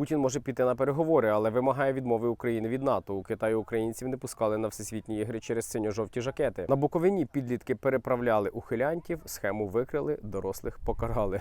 Путін може піти на переговори, але вимагає відмови України від НАТО. У Китаї українців не пускали на всесвітні ігри через синьо-жовті жакети. На Буковині підлітки переправляли ухилянтів, схему викрили, дорослих покарали.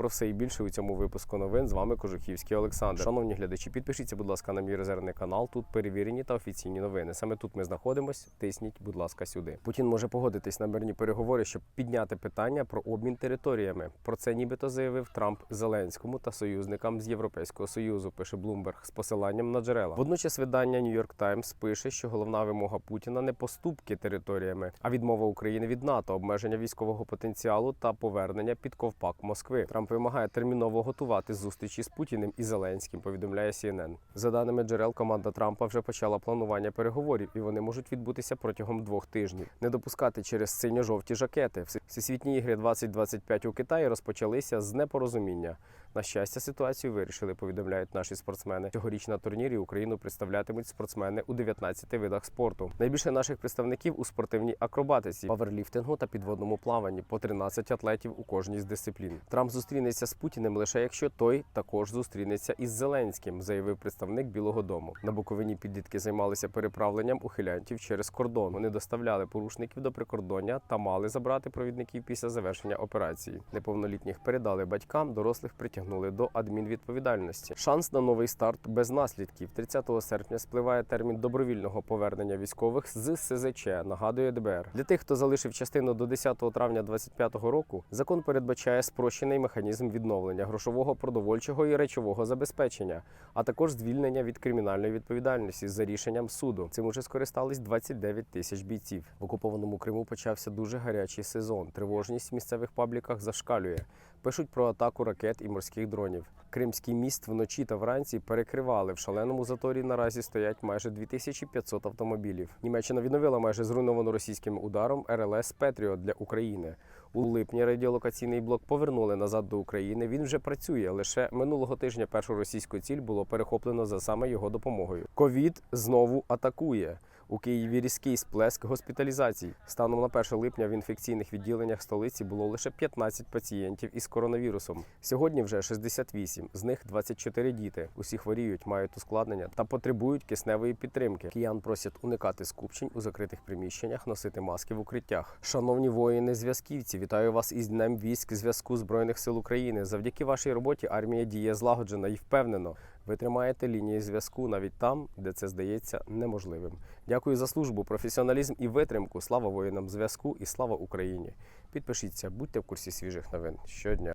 Про все і більше у цьому випуску новин з вами Кожухівський Олександр. Шановні глядачі, підпишіться, будь ласка, на мій резервний канал. Тут перевірені та офіційні новини. Саме тут ми знаходимось. Тисніть, будь ласка, сюди. Путін може погодитись на мирні переговори, щоб підняти питання про обмін територіями. Про це нібито заявив Трамп Зеленському та союзникам з Європейського союзу. Пише Блумберг з посиланням на джерела. Водночас видання York Times пише, що головна вимога Путіна не поступки територіями, а відмова України від НАТО, обмеження військового потенціалу та повернення під ковпак Москви. Трамп вимагає терміново готувати зустрічі з Путіним і Зеленським. Повідомляє CNN. За даними джерел, команда Трампа вже почала планування переговорів, і вони можуть відбутися протягом двох тижнів. Не допускати через синьо-жовті жакети. Всесвітні ігри 2025 у Китаї розпочалися з непорозуміння. На щастя, ситуацію вирішили, повідомляють наші спортсмени. Цьогоріч на турнірі Україну представлятимуть спортсмени у 19 видах спорту. Найбільше наших представників у спортивній акробатиці, паверліфтингу та підводному плаванні по 13 атлетів у кожній з дисциплін. Трамп зустрінеться з Путіним лише якщо той також зустрінеться із Зеленським, заявив представник Білого Дому. На Буковині підлітки займалися переправленням ухилянтів через кордон. Вони доставляли порушників до прикордоння та мали забрати провідників після завершення операції. Неповнолітніх передали батькам, дорослих притягнули до адмінвідповідальності. Шанс на новий старт без наслідків. 30 серпня спливає термін добровільного повернення військових з СЗЧ. Нагадує ДБР. Для тих, хто залишив частину до 10 травня 2025 року, закон передбачає спрощений механізм відновлення грошового, продовольчого і речового забезпечення, а також звільнення від кримінальної відповідальності за рішенням суду. Цим уже скористались 29 тисяч бійців. В окупованому Криму почався дуже гарячий сезон. Тривожність в місцевих пабліках зашкалює. Пишуть про атаку ракет і морських дронів. Кримський міст вночі та вранці перекривали. В шаленому заторі наразі стоять майже 2500 автомобілів. Німеччина відновила майже зруйновану російським ударом РЛС Петріот для України. У липні радіолокаційний блок повернули назад до України. Він вже працює. Лише минулого тижня першу російську ціль було перехоплено за саме його допомогою. Ковід знову атакує. У Києві різкий сплеск госпіталізацій. Станом на 1 липня в інфекційних відділеннях столиці було лише 15 пацієнтів із коронавірусом. Сьогодні вже 68, з них 24 діти. Усі хворіють, мають ускладнення та потребують кисневої підтримки. Киян просять уникати скупчень у закритих приміщеннях, носити маски в укриттях. Шановні воїни, зв'язківці, вітаю вас із Днем військ зв'язку збройних сил України. Завдяки вашій роботі армія діє злагоджено і впевнено. Ви тримаєте лінії зв'язку навіть там, де це здається неможливим. Дякую за службу, професіоналізм і витримку. Слава воїнам зв'язку і слава Україні. Підпишіться, будьте в курсі свіжих новин щодня.